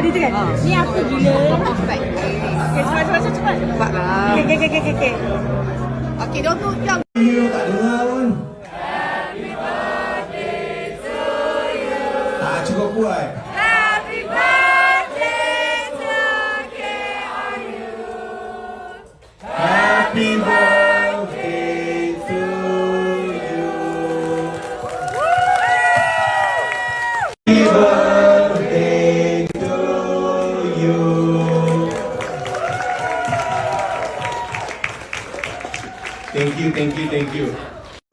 Ada tu kan? Ni apa gila? Okay, cepat, cepat, cepat, cepat. Cepat lah. Okay, okay, okay, okay, okay. Okey, dia tu yang Hero tak dengar pun. Tak cukup kuat. Happy birthday to KRU. Happy birthday Thank you, thank you, thank you.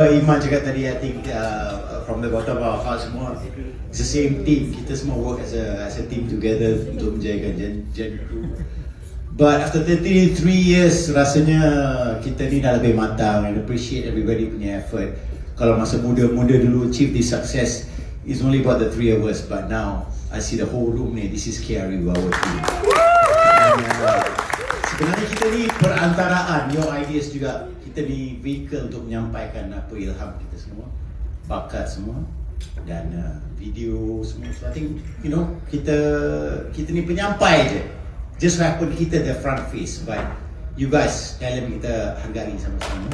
Iman cakap tadi, I think uh, from the bottom of our heart semua, it's the same team. Kita semua work as a as a team together untuk menjaga Gen, Gen 2. But after 33 years, rasanya kita ni dah lebih matang and appreciate everybody punya effort. Kalau masa muda-muda dulu achieve this success, it's only about the three of us. But now, I see the whole room ni, this is KRU, our team. And, uh, sebenarnya kita ni perantaraan, your ideas juga. Kita ni vehicle untuk menyampaikan apa ilham kita semua, bakat semua dan uh, video semua. So I think, you know, kita kita ni penyampai je. Just happen kita the front face but you guys dalam kita hargai sama-sama.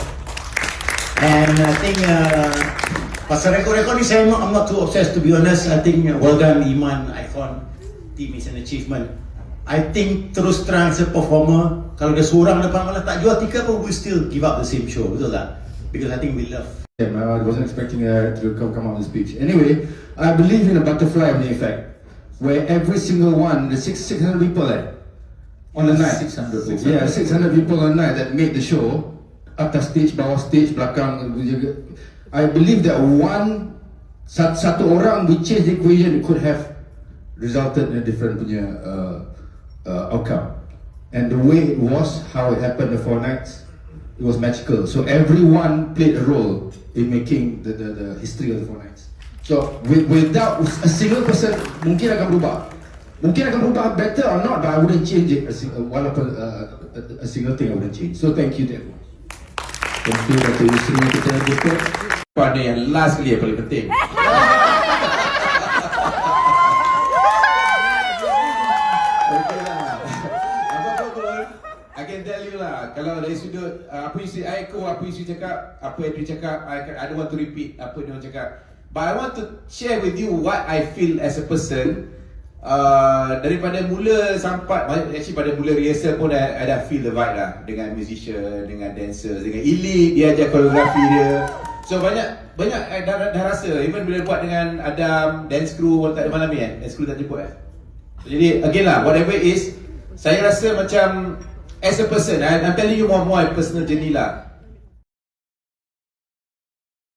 And I think uh, pasal rekod-rekod ni saya I'm not too obsessed to be honest. I think uh, well done Iman, Icon, team is an achievement. I think terus terang as a performer, kalau dia seorang depan malah tak jual tiket pun we still give up the same show, betul tak? Because I think we love him. I wasn't expecting uh, to come, come out with a speech. Anyway, I believe in a butterfly effect, where every single one, the six, 600 people there, on the night. 600. Yeah, 600 people on the night that made the show, atas stage, bawah stage, belakang. I believe that one, sat- satu orang, we change the equation, it could have resulted in a different punya uh, uh, outcome. And the way it was, how it happened the four nights, it was magical. So everyone played a role in making the, the, the history of the four nights. So with, without a single person, mungkin akan berubah. Mungkin akan berubah better or not, but I wouldn't change it. A, walaupun uh, a, a single thing I wouldn't change. So thank you to everyone. Thank you Dr. Yusri kita jumpa. Pada yang last kali yang paling penting. Lah. Kalau dari sudut uh, apa isi I echo, apa isi cakap, apa yang dia cakap, I, I don't want to repeat apa dia cakap. But I want to share with you what I feel as a person. Uh, daripada mula sampai actually pada mula rehearsal pun I, I dah feel the vibe lah dengan musician, dengan dancers, dengan Ili dia ajar koreografi dia. So banyak banyak I dah, dah, rasa even bila buat dengan Adam dance crew tak ada malam ni eh dance crew tak jemput eh jadi again lah whatever it is saya rasa macam as a person I, I'm telling you more more personal journey lah